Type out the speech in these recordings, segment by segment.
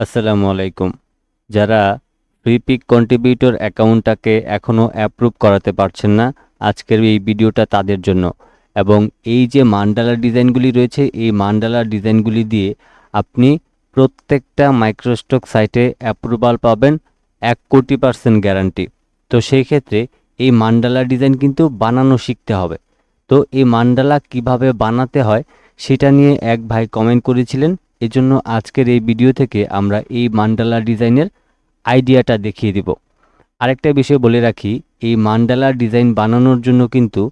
আসসালামু আলাইকুম। যারা ফ্রিপিক কন্ট্রিবিউটর অ্যাকাউন্টটাকে এখনও অ্যাপ্রুভ করাতে পারছেন না, আজকের এই ভিডিওটা তাদের জন্য। এবং এই যে মান্ডালা ডিজাইনগুলি রয়েছে, এই মান্ডালা ডিজাইনগুলি দিয়ে আপনি প্রত্যেকটা মাইক্রোস্টক সাইটে অ্যাপ্রুভাল পাবেন এক কোটি পার্সেন্ট গ্যারান্টি। তো সেই ক্ষেত্রে এই মান্ডালা ডিজাইন কিন্তু বানানো শিখতে হবে। তো এই মান্ডালা কীভাবে বানাতে হয়, সেটা নিয়ে এক ভাই কমেন্ট করেছিলেন। এজন্য আজকের এই ভিডিও থেকে আমরা এই মান্ডালা ডিজাইনের আইডিয়াটা দেখিয়ে দিব। আরেকটা বিষয় বলে রাখি, এই মান্ডালা ডিজাইন বানানোর জন্য কিন্তু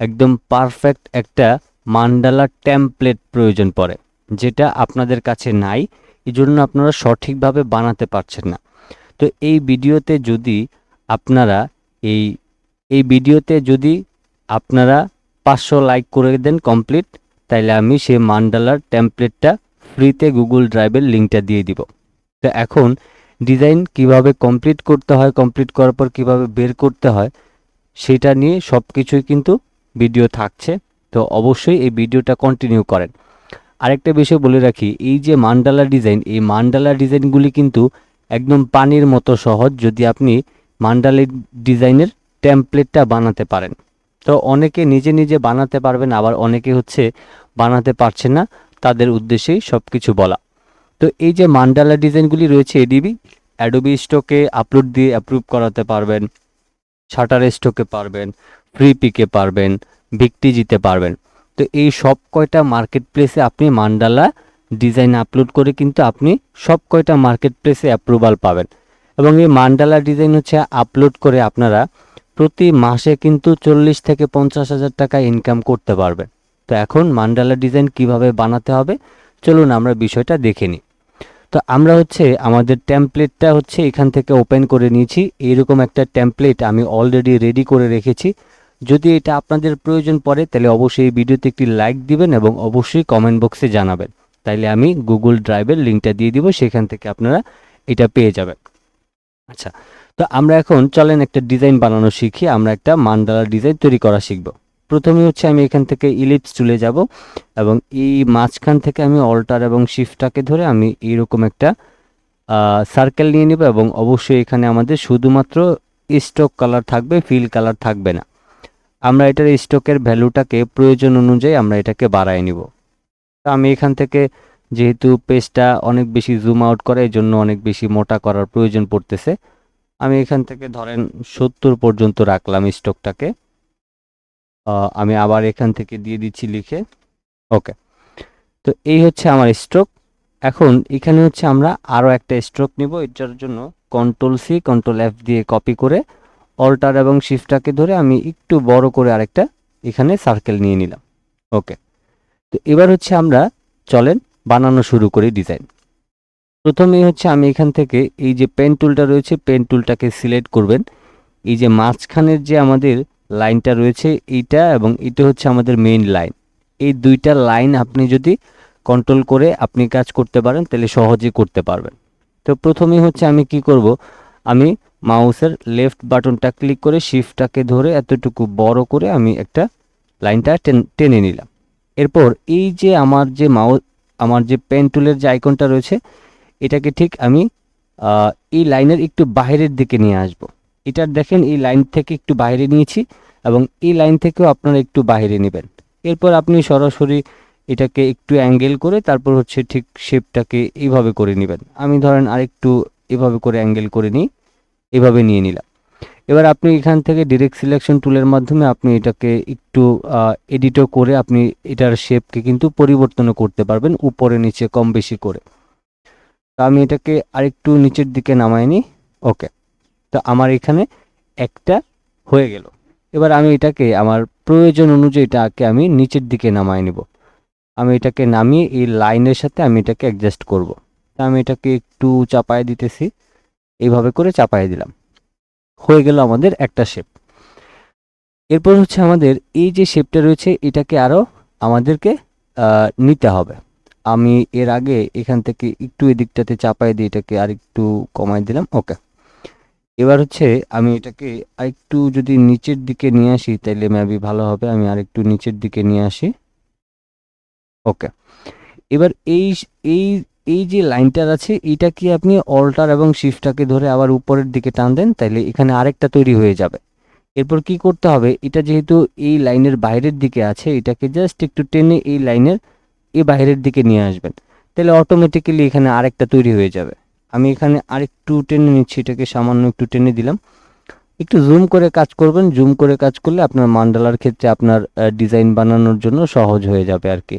একদম পারফেক্ট একটা মান্ডালা টেমপ্লেট প্রয়োজন পড়ে, যেটা আপনাদের কাছে নাই, এজন্য আপনারা সঠিকভাবে বানাতে পারছেন না। তো এই ভিডিওতে যদি আপনারা এই এই ভিডিওতে যদি আপনারা পাঁচশো লাইক করে দেন কমপ্লিট তাইলে আমি সেই মান্ডালার টেমপ্লেটটা ফ্রিতে গুগল ড্রাইভের লিঙ্কটা দিয়ে দিব। তো এখন ডিজাইন কীভাবে কমপ্লিট করতে হয় কমপ্লিট করার পর কীভাবে বের করতে হয়, সেটা নিয়ে সব কিছুই কিন্তু ভিডিও থাকছে। তো অবশ্যই এই ভিডিওটা কন্টিনিউ করেন। আরেকটা বিষয় বলে রাখি, এই যে মান্ডালা ডিজাইন এই মান্ডালা ডিজাইনগুলি কিন্তু একদম পানির মতো সহজ যদি আপনি মান্ডালা ডিজাইনের টেমপ্লেটটা বানাতে পারেন। তো অনেকে নিজে নিজে বানাতে পারবেন, আবার অনেকে হচ্ছে বানাতে পারছে না। তাদের উদ্দেশ্যেই সব কিছু বলা। তো এই যে মান্ডালা ডিজাইনগুলি রয়েছে এডিবি অ্যাডোবি স্টকে আপলোড দিয়ে অ্যাপ্রুভ করাতে পারবেন শাটার স্টকে পারবেন ফ্রি পিকে পারবেন ভিক্টি জিতে পারবেন। তো এই সব কয়টা মার্কেট প্লেসে আপনি মান্ডালা ডিজাইন আপলোড করে কিন্তু আপনি সব কয়টা মার্কেট প্লেসে অ্যাপ্রুভাল পাবেন। এবং এই মান্ডালা ডিজাইন হচ্ছে আপলোড করে আপনারা প্রতি মাসে কিন্তু চল্লিশ থেকে পঞ্চাশ হাজার টাকা ইনকাম করতে পারবেন। তো এখন মান্ডালা ডিজাইন কীভাবে বানাতে হবে? চলুন আমরা বিষয়টা দেখে নিই। তো আমরা হচ্ছে, আমাদের টেমপ্লেটটা হচ্ছে এখান থেকে ওপেন করে নিয়েছি। এইরকম একটা টেমপ্লেট আমি অলরেডি রেডি করে রেখেছি। যদি এটা আপনাদের প্রয়োজন পড়ে, তাহলে অবশ্যই এই ভিডিওতে একটি লাইক দিবেন এবং অবশ্যই কমেন্ট বক্সে জানাবেন। তাইলে আমি গুগল ড্রাইভের লিঙ্কটা দিয়ে দিব, সেখান থেকে আপনারা এটা পেয়ে যাবেন। আচ্ছা তো আমরা এখন চলেন একটা ডিজাইন বানানো শিখি। আমরা একটা মান্ডালা ডিজাইন তৈরি করা শিখব। প্রথমে হচ্ছে আমি এখান থেকে ইলিপস চলে যাব এবং এই মাঝখান থেকে আমি অল্টার এবং শিফটটাকে ধরে আমি এইরকম একটা সার্কেল নিয়ে নেব এবং অবশ্যই এখানে আমাদের শুধুমাত্র স্টক কালার থাকবে ফিল কালার থাকবে না। আমরা এটার স্টকের ভ্যালুটাকে প্রয়োজন অনুযায়ী আমরা এটাকে বাড়ায় নিব। তো আমি এখান থেকে যেহেতু পেজটা অনেক বেশি জুম আউট করে এই জন্য অনেক বেশি মোটা করার প্রয়োজন পড়তেছে। আমি এখান থেকে ধরেন সত্তর পর্যন্ত রাখলাম স্টকটাকে আমি আবার এখান থেকে দিয়ে দিচ্ছি লিখে। ওকে তো এই হচ্ছে আমার স্ট্রোক এখন এখানে হচ্ছে আমরা আরও একটা স্ট্রোক নিব। এটার জন্য কন্ট্রোল সি কন্ট্রোল এফ দিয়ে কপি করে অল্টার এবং শিফটটাকে ধরে আমি একটু বড় করে আরেকটা এখানে সার্কেল নিয়ে নিলাম। ওকে তো এবার হচ্ছে আমরা চলেন বানানো শুরু করি ডিজাইন প্রথমেই হচ্ছে আমি এখান থেকে এই যে পেন টুলটা রয়েছে পেন টুলটাকে সিলেক্ট করবেন। এই যে মাঝখানের যে আমাদের লাইনটা রয়েছে এইটা এবং এটা হচ্ছে আমাদের মেইন লাইন এই দুইটা লাইন আপনি যদি কন্ট্রোল করে আপনি কাজ করতে পারেন, তাহলে সহজে করতে পারবেন। তো প্রথমেই হচ্ছে আমি কি করব? আমি মাউসের লেফট বাটনটা ক্লিক করে শিফটটাকে ধরে এতটুকু বড় করে আমি একটা লাইনটা টেনে নিলাম। এরপর এই যে আমার যে মাউস, আমার যে পেন টুলের যে আইকনটা রয়েছে, এটাকে ঠিক আমি এই লাইনের একটু বাইরের দিকে নিয়ে আসব। এটার দেখেন, এই লাইন থেকে একটু বাইরে নিয়েছি এবং এই লাইন থেকেও আপনারা একটু বাইরে নেবেন। এরপর আপনি সরাসরি এটাকে একটু অ্যাঙ্গেল করে তারপর হচ্ছে ঠিক শেপটাকে এইভাবে করে নেবেন। আমি ধরেন আরেকটু এভাবে করে অ্যাঙ্গেল করে নিই, এভাবে নিয়ে নিলাম। এবার আপনি এখান থেকে ডিরেক্ট সিলেকশন টুলের মাধ্যমে আপনি এটাকে একটু এডিটও করে আপনি এটার শেপকে কিন্তু পরিবর্তনও করতে পারবেন, উপরে নিচে কম বেশি করে। তো আমি এটাকে আরেকটু নিচের দিকে নামাই নিই ওকে তো আমার এখানে একটা হয়ে গেল। এবার আমি এটাকে, আমার প্রয়োজন অনুযায়ী এটাকে আমি নিচের দিকে নামাই নিব। আমি এটাকে নামিয়ে এই লাইনের সাথে আমি এটাকে অ্যাডজাস্ট করব। তা আমি এটাকে একটু চাপায় দিতেছি। এইভাবে করে চাপায় দিলাম। হয়ে গেল আমাদের একটা শেপ এরপর হচ্ছে আমাদের এই যে শেপটা রয়েছে, এটাকে আরও আমাদেরকে নিতে হবে। আমি এর আগে এখান থেকে একটু এদিকটাতে চাপাই দিয়ে এটাকে আর একটু কমাই দিলাম। ওকে। এবার হচ্ছে আমি এটাকে আরেকটু যদি নিচের দিকে নিয়ে আসি তাহলে মেবি ভালো হবে। আমি আরেকটু নিচের দিকে নিয়ে আসি। ওকে এবার এই এই এই যে লাইনটার আছে এটা কি আপনি অল্টার এবং শিফটটাকে ধরে আবার উপরের দিকে টান দেন? তাহলে এখানে আরেকটা তৈরি হয়ে যাবে। এরপর কি করতে হবে? এটা যেহেতু এই লাইনের বাইরের দিকে আছে, এটাকে জাস্ট একটু টেনে এই লাইনের এই বাইরের দিকে নিয়ে আসবেন। তাহলে অটোমেটিক্যালি এখানে আরেকটা তৈরি হয়ে যাবে। আমি এখানে আরেকটু টেনে নিচ্ছি, এটাকে সামান্য একটু টেনে দিলাম। একটু জুম করে কাজ করবেন জুম করে কাজ করলে আপনার মান্ডালার ক্ষেত্রে আপনার ডিজাইন বানানোর জন্য সহজ হয়ে যাবে আর কি।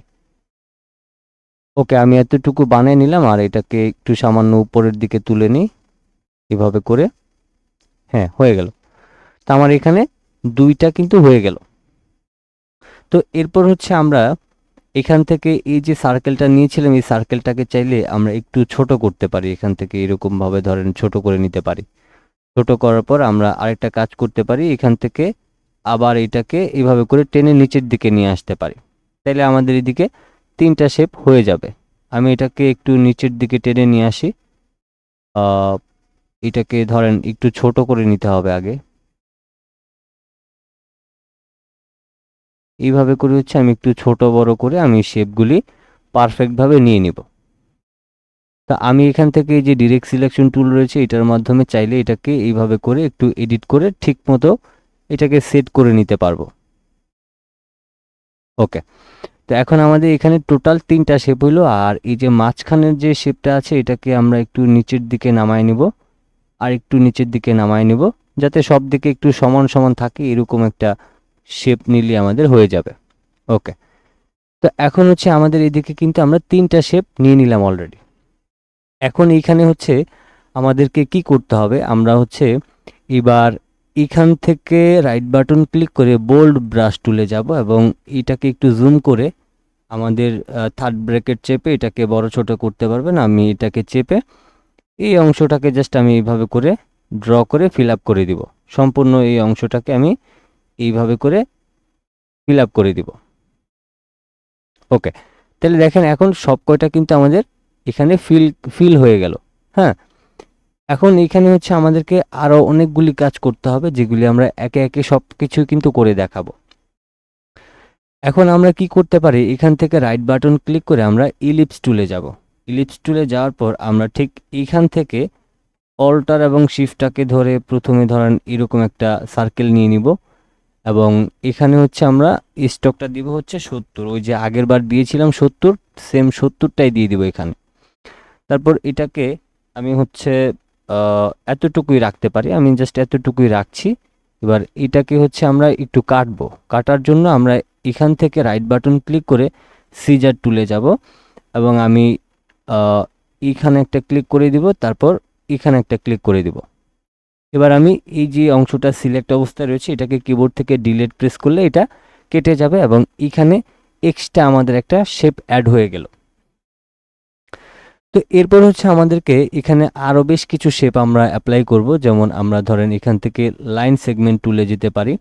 ওকে, আমি এতটুকু বানিয়ে নিলাম, আর এটাকে একটু সামান্য উপরের দিকে তুলে নিই, এভাবে করে। হ্যাঁ হয়ে গেল। তো আমার এখানে দুইটা কিন্তু হয়ে গেল। তো এরপর হচ্ছে আমরা এখান থেকে এই যে সার্কেলটা নিয়েছিলাম, এই সার্কেলটাকে চাইলে আমরা একটু ছোট করতে পারি। এখান থেকে এরকম ভাবে ধরেন ছোট করে নিতে পারি। ছোট করার পর আমরা আরেকটা কাজ করতে পারি। এখান থেকে আবার এটাকে এইভাবে করে টেনে নিচের দিকে নিয়ে আসতে পারি। তাইলে আমাদের এদিকে তিনটা শেপ হয়ে যাবে। আমি এটাকে একটু নিচের দিকে টেনে নিয়ে আসি। এটাকে ধরেন একটু ছোট করে নিতে হবে আগে। এইভাবে করে হচ্ছে আমি একটু ছোট বড় করে আমি শেপগুলি পারফেক্টভাবে নিয়ে নিব। তা আমি এখান থেকে যে ডিরেক্ট সিলেকশন টুল রয়েছে, এটার মাধ্যমে চাইলে এটাকে এইভাবে করে একটু এডিট করে ঠিক মতো এটাকে সেট করে নিতে পারব। ওকে তো এখন আমাদের এখানে টোটাল তিনটা শেপ হইল, আর এই যে মাঝখানের যে শেপটা আছে, এটাকে আমরা একটু নিচের দিকে নামায় নিব আর একটু নিচের দিকে নামায় নিব, যাতে সব দিকে একটু সমান সমান থাকে, এরকম একটা শেপ নিলে আমাদের হয়ে যাবে। ওকে তো এখন হচ্ছে আমাদের এদিকে কিন্তু আমরা তিনটা শেপ নিয়ে নিলাম অলরেডি এখন এইখানে হচ্ছে আমাদেরকে কি করতে হবে? আমরা হচ্ছে এবার এখান থেকে রাইট বাটন ক্লিক করে বোল্ড ব্রাশ টুলে যাব এবং এটাকে একটু জুম করে আমাদের থার্ড ব্র্যাকেট চেপে এটাকে বড় ছোট করতে পারবেন। আমি এটাকে চেপে এই অংশটাকে জাস্ট আমি এইভাবে করে ড্র করে ফিল আপ করে দিব। সম্পূর্ণ এই অংশটাকে আমি এইভাবে করে ফিল আপ করে দিব। ওকে তাহলে দেখেন এখন সব কয়টা কিন্তু আমাদের এখানে ফিল ফিল হয়ে গেল। হ্যাঁ এখন এখানে হচ্ছে আমাদেরকে আরও অনেকগুলি কাজ করতে হবে, যেগুলি আমরা একে একে সব কিছু কিন্তু করে দেখাবো। এখন আমরা কি করতে পারি? এখান থেকে রাইট বাটন ক্লিক করে আমরা ইলিপস টুলে যাব। ইলিপস টুলে যাওয়ার পর আমরা ঠিক এইখান থেকে অল্টার এবং শিফটটাকে ধরে প্রথমে ধরেন এরকম একটা সার্কেল নিয়ে নিব। এবং এখানে হচ্ছে আমরা স্টকটা দিব হচ্ছে সত্তর। ওই যে আগের বার দিয়েছিলাম সত্তর সেম সত্তরটাই দিয়ে দিব এখানে। তারপর এটাকে আমি হচ্ছে এতটুকুই রাখতে পারি। আমি জাস্ট এতটুকুই রাখছি। এবার এটাকে হচ্ছে আমরা একটু কাটবো। কাটার জন্য আমরা এখান থেকে রাইট বাটন ক্লিক করে সিজার টুলে যাব এবং আমি আহ, এইখানে একটা ক্লিক করে দিব তারপর এখানে একটা ক্লিক করে দিব। এবার আমি এই যে অংশটা সিলেক্ট অবস্থায় রয়েছে, এটাকে কিবোর্ড থেকে ডিলেট প্রেস করলে এটা কেটে যাবে এবং এখানে এক্সট্রা আমাদের একটা শেপ অ্যাড হয়ে গেল। তো এরপর হচ্ছে আমাদেরকে এখানে আরও বেশ কিছু শেপ আমরা অ্যাপ্লাই করব, যেমন আমরা ধরেন এখান থেকে লাইন সেগমেন্ট টুলে যেতে পারি।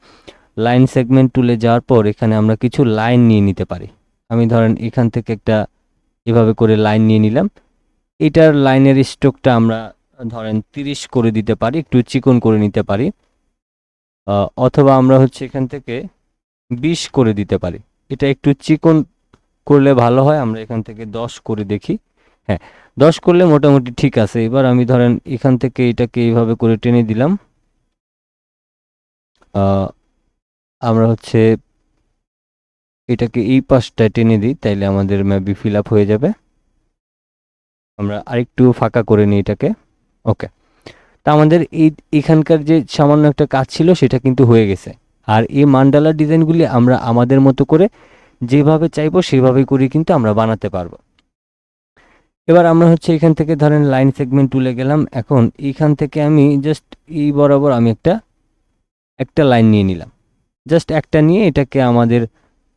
লাইন সেগমেন্ট টুলে যাওয়ার পর এখানে আমরা কিছু লাইন নিয়ে নিতে পারি। আমি ধরেন এখান থেকে একটা এভাবে করে লাইন নিয়ে নিলাম। এটার লাইনের স্ট্রোকটা আমরা ধরেন তিরিশ করে দিতে পারি, একটু চিকন করে নিতে পারি অথবা আমরা হচ্ছে এখান থেকে বিশ করে দিতে পারি। এটা একটু চিকন করলে ভালো হয়, আমরা এখান থেকে দশ করে দেখি। হ্যাঁ দশ করলে মোটামুটি ঠিক আছে। এবার আমি ধরেন এখান থেকে এটাকে এইভাবে করে টেনে দিলাম। আমরা হচ্ছে এটাকে এই পাশটায় টেনে দিই, তাইলে আমাদের ম্যাবি ফিল আপ হয়ে যাবে। আমরা আরেকটু ফাঁকা করে নিই এটাকে। ওকে তা আমাদের এই, এখানকার যে সামান্য একটা কাজ ছিল সেটা কিন্তু হয়ে গেছে। আর এই মান্ডালা ডিজাইনগুলি আমরা আমাদের মতো করে যেভাবে চাইব সেভাবে করে কিন্তু আমরা বানাতে পারব। এবার আমরা হচ্ছে এখান থেকে ধরেন লাইন সেগমেন্ট তুলে গেলাম। এখন এইখান থেকে আমি জাস্ট এই বরাবর আমি একটা একটা লাইন নিয়ে নিলাম। জাস্ট একটা নিয়ে এটাকে আমাদের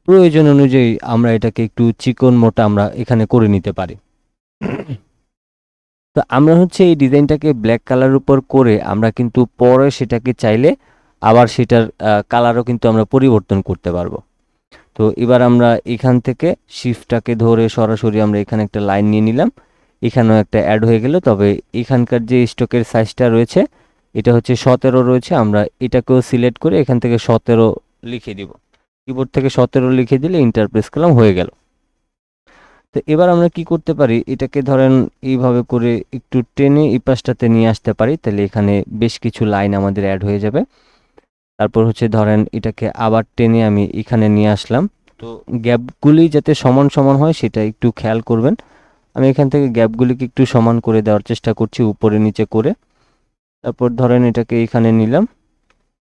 প্রয়োজন অনুযায়ী আমরা এটাকে একটু চিকন মোটা আমরা এখানে করে নিতে পারি। তো আমরা হচ্ছে এই ডিজাইনটাকে ব্ল্যাক কালার উপর করে আমরা কিন্তু পরে সেটাকে চাইলে আবার সেটার কালারও কিন্তু আমরা পরিবর্তন করতে পারব। তো এবার আমরা এখান থেকে শিফটটাকে ধরে সরাসরি আমরা এখানে একটা লাইন নিয়ে নিলাম। এখানেও একটা অ্যাড হয়ে গেল, তবে এখানকার যে স্টকের সাইজটা রয়েছে, এটা হচ্ছে সতেরো রয়েছে, আমরা এটাকেও সিলেক্ট করে এখান থেকে সতেরো লিখে দিব। কিবোর্ড থেকে সতেরো লিখে দিলে ইন্টারপ্রেস করলাম হয়ে গেল। তো এবার আমরা কি করতে পারি? এটাকে ধরেন এইভাবে করে একটু টেনে এই পাশটাতে নিয়ে আসতে পারি। তাহলে এখানে বেশ কিছু লাইন আমাদের অ্যাড হয়ে যাবে। তারপর হচ্ছে ধরেন এটাকে আবার টেনে আমি এখানে নিয়ে আসলাম। তো গ্যাপগুলি যাতে সমান সমান হয় সেটা একটু খেয়াল করবেন। আমি এখান থেকে গ্যাপগুলিকে একটু সমান করে দেওয়ার চেষ্টা করছি উপরে নিচে করে। তারপর ধরেন এটাকে এখানে নিলাম।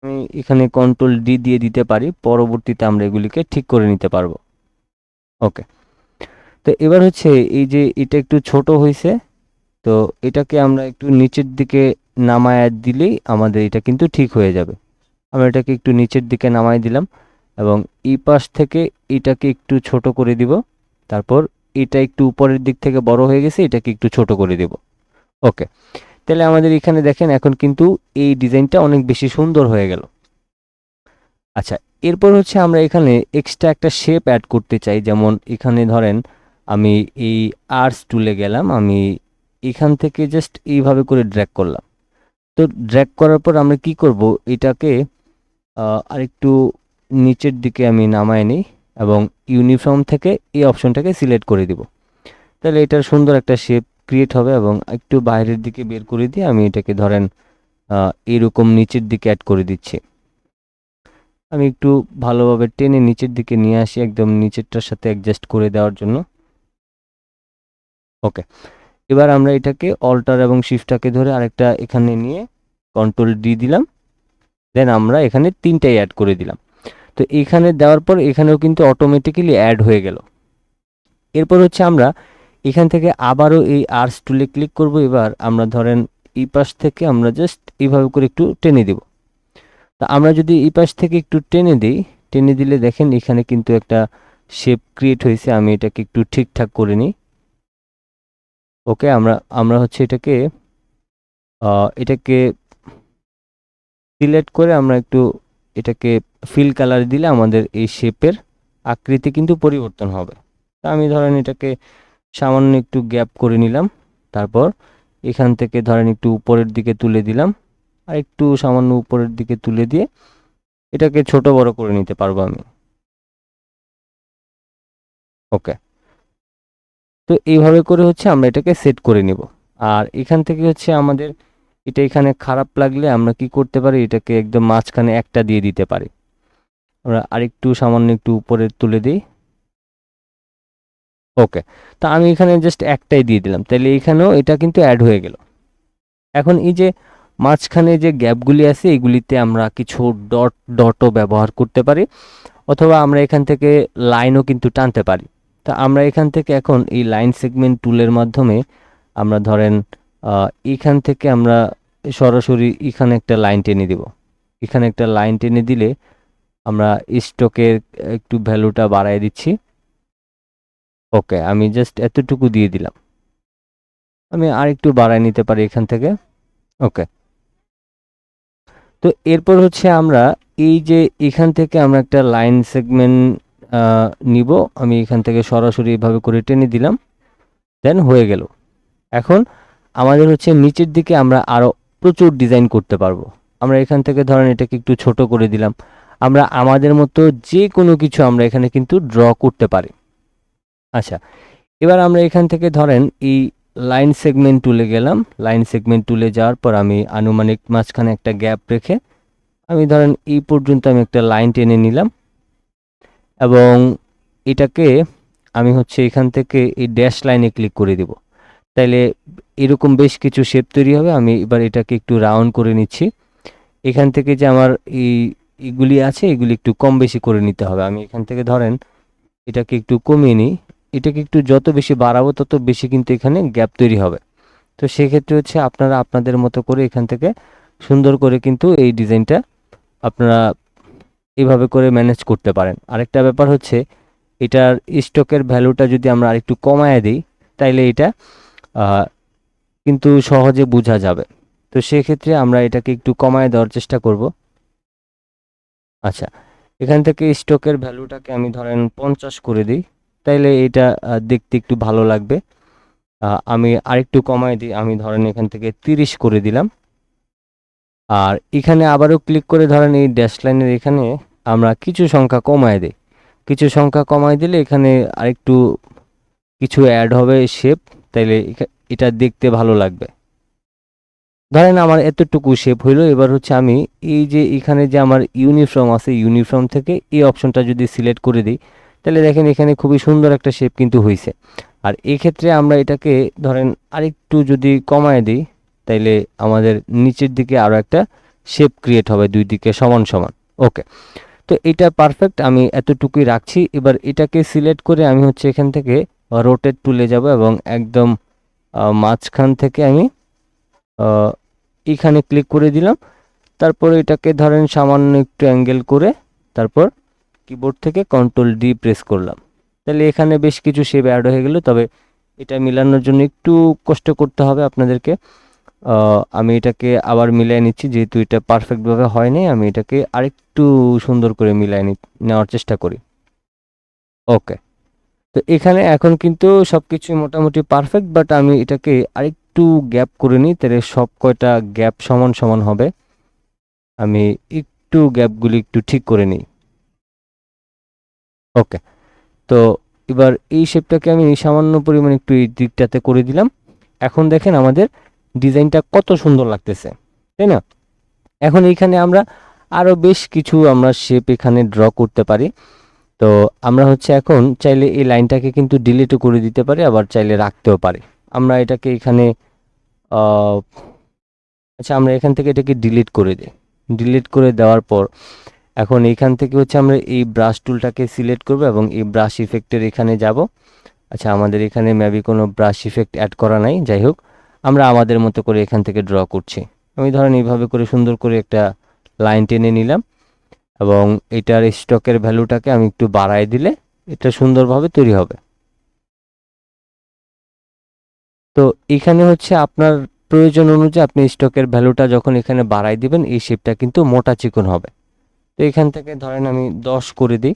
আমি এখানে কন্ট্রোল ডি দিয়ে দিতে পারি। পরবর্তীতে আমরা এগুলিকে ঠিক করে নিতে পারব। ওকে তো এবার হচ্ছে এই যে এটা একটু ছোট হয়েছে, তো এটাকে আমরা একটু নিচের দিকে নামায় দিলেই আমাদের এটা কিন্তু ঠিক হয়ে যাবে। আমরা এটাকে একটু নিচের দিকে নামায় দিলাম এবং এই পাশ থেকে এটাকে একটু ছোট করে দিব। তারপর এটা একটু উপরের দিক থেকে বড় হয়ে গেছে, এটাকে একটু ছোট করে দেব। ওকে, তাহলে আমাদের এখানে দেখেন এখন কিন্তু এই ডিজাইনটা অনেক বেশি সুন্দর হয়ে গেল। আচ্ছা এরপর হচ্ছে আমরা এখানে এক্সট্রা একটা শেপ অ্যাড করতে চাই। যেমন এখানে ধরেন আমি এই আর্টস টুলে গেলাম, আমি এখান থেকে জাস্ট এইভাবে করে ড্র্যাক করলাম। তো ড্র্যাক করার পর আমরা কি করব? এটাকে আরেকটু নিচের দিকে আমি নামায় নিই এবং ইউনিফর্ম থেকে এই অপশনটাকে সিলেক্ট করে দিব। তাহলে এটার সুন্দর একটা শেপ ক্রিয়েট হবে এবং একটু বাইরের দিকে বের করে দিয়ে আমি এটাকে ধরেন এরকম নিচের দিকে অ্যাড করে দিচ্ছি। আমি একটু ভালোভাবে টেনে নিচের দিকে নিয়ে আসি, একদম নিচেরটার সাথে অ্যাডজাস্ট করে দেওয়ার জন্য। ওকে এবার আমরা এটাকে অল্টার এবং শিফটটাকে ধরে আরেকটা এখানে নিয়ে কন্ট্রোল ডি দিলাম। দেন আমরা এখানে তিনটাই অ্যাড করে দিলাম। তো এখানে দেওয়ার পর এখানেও কিন্তু অটোমেটিক্যালি অ্যাড হয়ে গেল। এরপর হচ্ছে আমরা এখান থেকে আবারও এই আর্স টুলে ক্লিক করব। এবার আমরা ধরেন এই পাশ থেকে আমরা জাস্ট এইভাবে করে একটু টেনে দেব। তা আমরা যদি এই পাশ থেকে একটু টেনে দিই, টেনে দিলে দেখেন এখানে কিন্তু একটা শেপ ক্রিয়েট হয়েছে। আমি এটাকে একটু ঠিকঠাক করে নিই। ওকে, আমরা আমরা হচ্ছে এটাকে এটাকে সিলেক্ট করে আমরা একটু এটাকে ফিল কালার দিলে আমাদের এই শেপের আকৃতি কিন্তু পরিবর্তন হবে। তা আমি ধরেন এটাকে সামান্য একটু গ্যাপ করে নিলাম, তারপর এখান থেকে ধরেন একটু উপরের দিকে তুলে দিলাম, আর একটু সামান্য উপরের দিকে তুলে দিয়ে এটাকে ছোট বড় করে নিতে পারব আমি। ওকে। তো এইভাবে করে হচ্ছে আমরা এটাকে সেট করে নিব। আর এখান থেকে হচ্ছে আমাদের এটা এখানে খারাপ লাগলে আমরা কি করতে পারি? এটাকে একদম মাঝখানে একটা দিয়ে দিতে পারি। আমরা আরেকটু সামান্য একটু উপরে তুলে দিই। ওকে তা আমি এখানে জাস্ট একটাই দিয়ে দিলাম। তাহলে এখানেও এটা কিন্তু অ্যাড হয়ে গেল। এখন এই যে মাঝখানে যে গ্যাপগুলি আছে, এগুলিতে আমরা কিছু ডট ডটও ব্যবহার করতে পারি। অথবা আমরা এখান থেকে লাইনও কিন্তু টানতে পারি। তা আমরা এখান থেকে এখন এই লাইন সেগমেন্ট টুলের মাধ্যমে আমরা ধরেন এখান থেকে আমরা সরাসরি এখানে একটা লাইন টেনে দিব। এখানে একটা লাইন টেনে দিলে আমরা স্টকের একটু ভ্যালুটা বাড়ায় দিচ্ছি। ওকে আমি জাস্ট এতটুকু দিয়ে দিলাম। আমি আর একটু বাড়ায় নিতে পারি এখান থেকে। ওকে তো এরপর হচ্ছে আমরা এই যে এখান থেকে আমরা একটা লাইন সেগমেন্ট নিব। আমি এখান থেকে সরাসরি এভাবে করে টেনে দিলাম। দেন হয়ে গেল। এখন আমাদের হচ্ছে নিচের দিকে আমরা আরও প্রচুর ডিজাইন করতে পারব। আমরা এখান থেকে ধরেন এটাকে একটু ছোট করে দিলাম। আমরা আমাদের মতো যে কোনো কিছু আমরা এখানে কিন্তু ড্র করতে পারি। আচ্ছা এবার আমরা এখান থেকে ধরেন এই লাইন সেগমেন্ট টুলে গেলাম। লাইন সেগমেন্ট টুলে যাওয়ার পর আমি আনুমানিক মাঝখানে একটা গ্যাপ রেখে আমি ধরেন এই পর্যন্ত আমি একটা লাইন টেনে নিলাম। এবং এটাকে আমি হচ্ছে এখান থেকে এই ড্যাশ লাইনে ক্লিক করে দেব। তাইলে এরকম বেশ কিছু শেপ তৈরি হবে, আমি এবার এটাকে একটু রাউন্ড করে নিচ্ছি। এখান থেকে যে আমার এই এগুলি আছে, এগুলি একটু কম বেশি করে নিতে হবে। আমি এখান থেকে ধরেন এটাকে একটু কমিয়ে নিই। এটাকে একটু যত বেশি বাড়াবো, তত বেশি কিন্তু এখানে গ্যাপ তৈরি হবে। তো সেক্ষেত্রে হচ্ছে আপনারা আপনাদের মতো করে এখান থেকে সুন্দর করে কিন্তু এই ডিজাইনটা আপনারা এইভাবে করে ম্যানেজ করতে পারেন। আরেকটা ব্যাপার হচ্ছে, এটার স্টকের ভ্যালুটা যদি আমরা আরেকটু কমায় দিই, তাইলে এটা কিন্তু সহজে বোঝা যাবে। তো সেক্ষেত্রে আমরা এটাকে একটু কমায় দেওয়ার চেষ্টা করব। আচ্ছা এখান থেকে স্টকের ভ্যালুটাকে আমি ধরেন পঞ্চাশ করে দিই, তাইলে এটা দেখতে একটু ভালো লাগবে। আমি আরেকটু কমায় দিই, আমি ধরেন এখান থেকে তিরিশ করে দিলাম। আর এখানে আবারও ক্লিক করে ধরেন এই ড্যাশ লাইনের এখানে আমরা কিছু সংখ্যা কমায় দিই। কিছু সংখ্যা কমায় দিলে এখানে আরেকটু কিছু অ্যাড হবে শেপ তাইলে এটা দেখতে ভালো লাগবে। ধরেন আমার এতটুকু শেপ হইল, এবার হচ্ছে আমি এই যে এখানে যে আমার ইউনিফর্ম আছে ইউনিফর্ম থেকে এই অপশনটা যদি সিলেক্ট করে দিই তাহলে দেখেন এখানে খুবই সুন্দর একটা শেপ কিন্তু হয়েছে আর এক্ষেত্রে আমরা এটাকে ধরেন আরেকটু যদি কমায় দিই, তাইলে আমাদের নিচের দিকে আরও একটা শেপ ক্রিয়েট হবে, দুই দিকে সমান সমান। ওকে তো এটা পারফেক্ট আমি এতটুকুই রাখছি। এবার এটাকে সিলেক্ট করে আমি হচ্ছে এখান থেকে রোটেট তুলে যাব এবং একদম মাঝখান থেকে আমি এখানে ক্লিক করে দিলাম। তারপর এটাকে ধরেন সামান্য একটু অ্যাঙ্গেল করে তারপর কিবোর্ড থেকে কন্ট্রোল ডি প্রেস করলাম। তাহলে এখানে বেশ কিছু শেপ অ্যাড হয়ে গেল, তবে এটা মিলানোর জন্য একটু কষ্ট করতে হবে আপনাদেরকে। আমি এটাকে আবার মিলাই নিচ্ছি, যেহেতু এটা পারফেক্টভাবে হয়নি, আমি এটাকে আরেকটু সুন্দর করে মিলাই নেওয়ার চেষ্টা করি। ওকে। তো এখানে এখন কিন্তু সব কিছুই মোটামুটি পারফেক্ট বাট আমি এটাকে আরেকটু গ্যাপ করে নিই, তাহলে সব কয়টা গ্যাপ সমান সমান হবে। আমি একটু গ্যাপগুলি একটু ঠিক করে নিই। ওকে। তো এবার এই শেপটাকে আমি সামান্য পরিমাণে একটু এই দিকটাতে করে দিলাম। এখন দেখেন আমাদের ডিজাইনটা কত সুন্দর লাগতেছে, তাই না? এখন এইখানে আমরা আরও বেশ কিছু আমরা শেপ এখানে ড্র করতে পারি। তো আমরা হচ্ছে এখন চাইলে এই লাইনটাকে কিন্তু ডিলিটও করে দিতে পারি, আবার চাইলে রাখতেও পারি। আমরা এটাকে এখানে আচ্ছা আমরা এখান থেকে এটাকে ডিলিট করে দিই। ডিলিট করে দেওয়ার পর এখন এইখান থেকে হচ্ছে আমরা এই ব্রাশ টুলটাকে সিলেক্ট করব এবং এই ব্রাশ ইফেক্টের এখানে যাব। আচ্ছা আমাদের এখানে মেবি কোনো ব্রাশ ইফেক্ট অ্যাড করা নাই, যাই হোক। আমরা আমাদের মতো করে এখান থেকে ড্র করছি। আমি ধরেন এইভাবে করে সুন্দর করে একটা লাইন টেনে নিলাম এবং এটার স্টকের ভ্যালুটাকে আমি একটু বাড়ায় দিলে এটা সুন্দরভাবে তৈরি হবে। তো এখানে হচ্ছে আপনার প্রয়োজন অনুযায়ী আপনি স্টকের ভ্যালুটা যখন এখানে বাড়াই দিবেন, এই শেপটা কিন্তু মোটা চিকন হবে। তো এখান থেকে ধরেন আমি দশ করে দিই।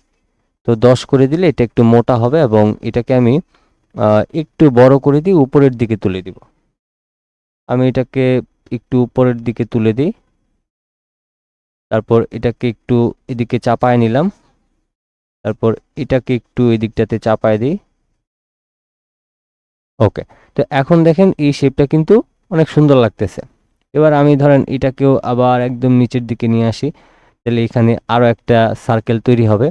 তো দশ করে দিলে এটা একটু মোটা হবে এবং এটাকে আমি একটু বড় করে দিই উপরের দিকে তুলে দিব। আমি এটাকে একটু উপরের দিকে তুলে দিই। তারপর এটাকে একটু এদিকে চাপায় নিলাম। তারপর এটাকে একটু এদিকটাতে চাপায় দিই। ওকে, তো এখন দেখেন এই শেপটা কিন্তু অনেক সুন্দর লাগতেছে। এবার আমি ধরেন এটাকেও আবার একদম নিচের দিকে নিয়ে আসি। তাহলে এখানে আরও একটা সার্কেল তৈরি হবে।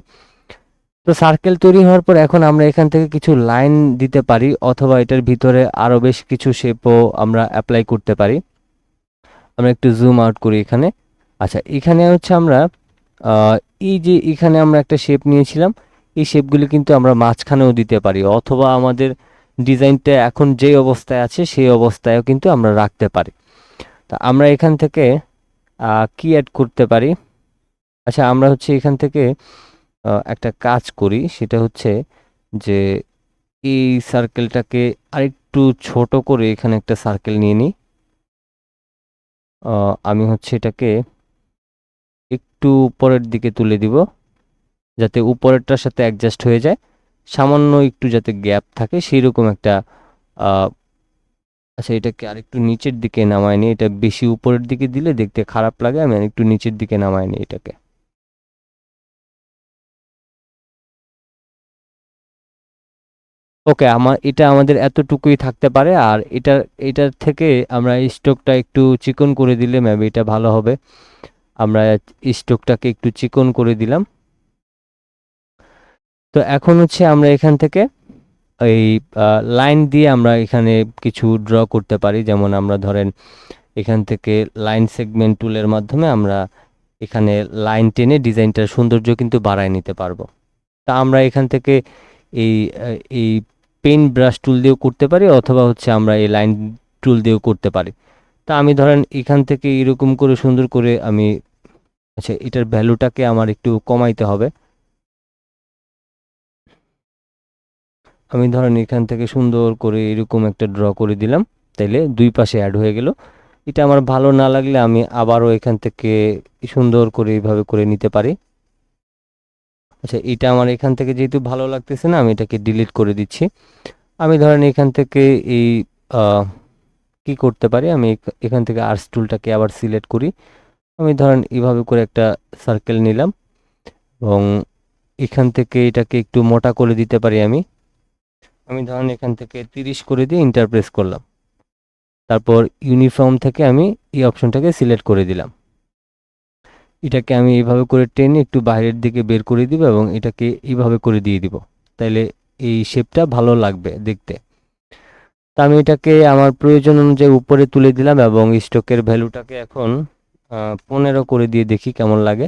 তো সার্কেল তৈরি হওয়ার পর এখন আমরা এখান থেকে কিছু লাইন দিতে পারি অথবা এটার ভিতরে আরও বেশ কিছু শেপও আমরা অ্যাপ্লাই করতে পারি। আমরা একটু জুম আউট করি এখানে। আচ্ছা এখানে হচ্ছে আমরা এই যে এখানে আমরা একটা শেপ নিয়েছিলাম, এই শেপগুলি কিন্তু আমরা মাঝখানেও দিতে পারি অথবা আমাদের ডিজাইনটা এখন যে অবস্থায় আছে সেই অবস্থায়ও কিন্তু আমরা রাখতে পারি। তা আমরা এখান থেকে কি অ্যাড করতে পারি? আচ্ছা আমরা হচ্ছে এখান থেকে একটা কাজ করি, সেটা হচ্ছে যে এই সার্কেলটাকে আরেকটু ছোট করে এখানে একটা সার্কেল নিয়ে নিই। আমি হচ্ছে এটাকে একটু উপরের দিকে তুলে দিব, যাতে উপরেরটার সাথে অ্যাডজাস্ট হয়ে যায়। সামান্য একটু যাতে গ্যাপ থাকে সেই রকম একটা আচ্ছা এটাকে আরেকটু নিচের দিকে নামায় নিই। এটা বেশি উপরের দিকে দিলে দেখতে খারাপ লাগে, আমি আরেকটু নিচের দিকে নামায় নিই এটাকে। ওকে আমার এটা আমাদের এতটুকুই থাকতে পারে। আর এটা এটার থেকে আমরা স্টোকটা একটু চিকন করে দিলে ম্যাম এটা ভালো হবে। আমরা স্টোকটাকে একটু চিকন করে দিলাম। তো এখন হচ্ছে আমরা এখান থেকে এই লাইন দিয়ে আমরা এখানে কিছু ড্র করতে পারি। যেমন আমরা ধরেন এখান থেকে লাইন সেগমেন্ট টুলের মাধ্যমে আমরা এখানে লাইন টেনে ডিজাইনটার সৌন্দর্য কিন্তু বাড়ায় নিতে পারব। তা আমরা এখান থেকে এই এই পেন ব্রাশ টুল দিয়েও করতে পারি অথবা হচ্ছে আমরা এই লাইন টুল দিয়েও করতে পারি। তা আমি ধরেন এখান থেকে এরকম করে সুন্দর করে আমি আচ্ছা এটার ভ্যালুটাকে আমার একটু কমাইতে হবে। আমি ধরেন এখান থেকে সুন্দর করে এরকম একটা ড্র করে দিলাম, তাইলে দুই পাশে অ্যাড হয়ে গেল। এটা আমার ভালো না লাগলে আমি আবারও এখান থেকে সুন্দর করে এইভাবে করে নিতে পারি। আচ্ছা এটা আমার এখান থেকে যেহেতু ভালো লাগতেছে না, আমি এটাকে ডিলিট করে দিচ্ছি। আমি ধরেন এখান থেকে এই কি করতে পারি? আমি এখান থেকে আর্টস টুলটাকে আবার সিলেক্ট করি। আমি ধরেন এইভাবে করে একটা সার্কেল নিলাম এবং এখান থেকে এটাকে একটু মোটা করে দিতে পারি আমি। আমি ধরেন এখান থেকে তিরিশ করে দিয়ে ইন্টারপ্রেস করলাম। তারপর ইউনিফর্ম থেকে আমি এই অপশনটাকে সিলেক্ট করে দিলাম। এটাকে আমি এইভাবে করে টেনে একটু বাইরের দিকে বের করে দিব এবং এটাকে এইভাবে করে দিয়ে দিব। তাইলে এই শেপটা ভালো লাগবে দেখতে। তা আমি এটাকে আমার প্রয়োজন অনুযায়ী উপরে তুলে দিলাম এবং স্টকের ভ্যালুটাকে এখন পনেরো করে দিয়ে দেখি কেমন লাগে।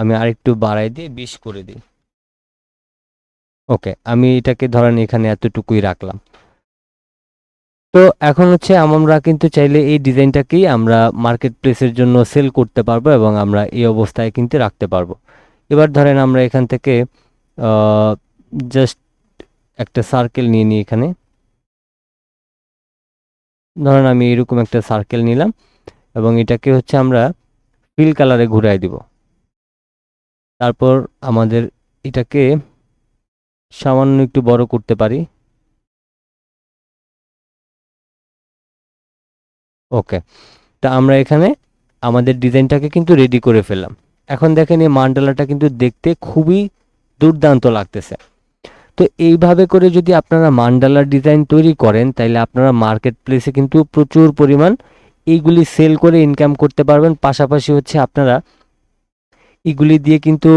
আমি আরেকটু বাড়াই দিয়ে বিশ করে দিই। ওকে, আমি এটাকে ধরেন এখানে এতটুকুই রাখলাম। তো এখন হচ্ছে আমরা কিন্তু চাইলে এই ডিজাইনটাকেই আমরা মার্কেট প্লেসের জন্য সেল করতে পারব এবং আমরা এই অবস্থায় কিন্তু রাখতে পারব। এবার ধরেন আমরা এখান থেকে জাস্ট একটা সার্কেল নিয়ে নিই এখানে। ধরেন আমি এরকম একটা সার্কেল নিলাম এবং এটাকে হচ্ছে আমরা ফিল কালারে ঘুরাই দিব। তারপর আমাদের এটাকে সামান্য একটু বড় করতে পারি। ওকে তা আমরা এখানে আমাদের ডিজাইনটাকে কিন্তু রেডি করে ফেললাম। এখন দেখেন এই মান্ডালাটা কিন্তু দেখতে খুবই দুর্দান্ত লাগতেছে। তো এইভাবে করে যদি আপনারা মান্ডালার ডিজাইন তৈরি করেন তাহলে আপনারা মার্কেট প্লেসে কিন্তু প্রচুর পরিমাণ এইগুলি সেল করে ইনকাম করতে পারবেন। পাশাপাশি হচ্ছে আপনারা এগুলি দিয়ে কিন্তু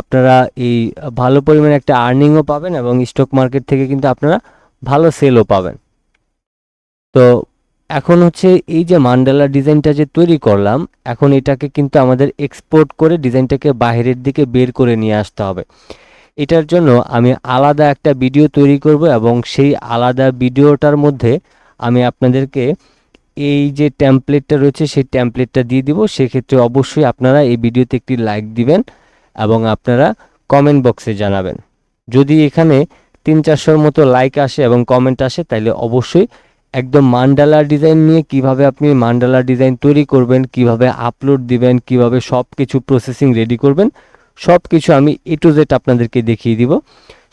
আপনারা এই ভালো পরিমাণে একটা আর্নিংও পাবেন এবং স্টক মার্কেট থেকে কিন্তু আপনারা ভালো সেলও পাবেন। তো এখন হচ্ছে এই যে মান্ডালা ডিজাইনটা যে তৈরি করলাম, এখন এটাকে কিন্তু আমাদের এক্সপোর্ট করে ডিজাইনটাকে বাইরের দিকে বের করে নিয়ে আসতে হবে। এটার জন্য আমি আলাদা একটা ভিডিও তৈরি করব এবং সেই আলাদা ভিডিওটার মধ্যে আমি আপনাদেরকে এই যে ট্যাম্পলেটটা রয়েছে, সেই ট্যাম্পলেটটা দিয়ে দিব। সেক্ষেত্রে অবশ্যই আপনারা এই ভিডিওতে একটি লাইক দিবেন এবং আপনারা কমেন্ট বক্সে জানাবেন। যদি এখানে তিন চারশোর মতো লাইক আসে এবং কমেন্ট আসে তাহলে অবশ্যই একদম মান্ডালা ডিজাইন নিয়ে কীভাবে আপনি মান্ডালা ডিজাইন তৈরি করবেন, কীভাবে আপলোড দিবেন, কীভাবে সব কিছু প্রসেসিং রেডি করবেন সব কিছু আমি এ টু জেড আপনাদেরকে দেখিয়ে দিব।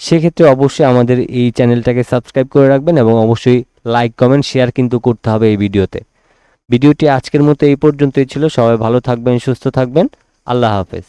সেক্ষেত্রে অবশ্যই আমাদের এই চ্যানেলটাকে সাবস্ক্রাইব করে রাখবেন এবং অবশ্যই লাইক কমেন্ট শেয়ার কিন্তু করতে হবে এই ভিডিওতে। ভিডিওটি আজকের মতো এই পর্যন্তই ছিল। সবাই ভালো থাকবেন, সুস্থ থাকবেন। আল্লাহ হাফেজ।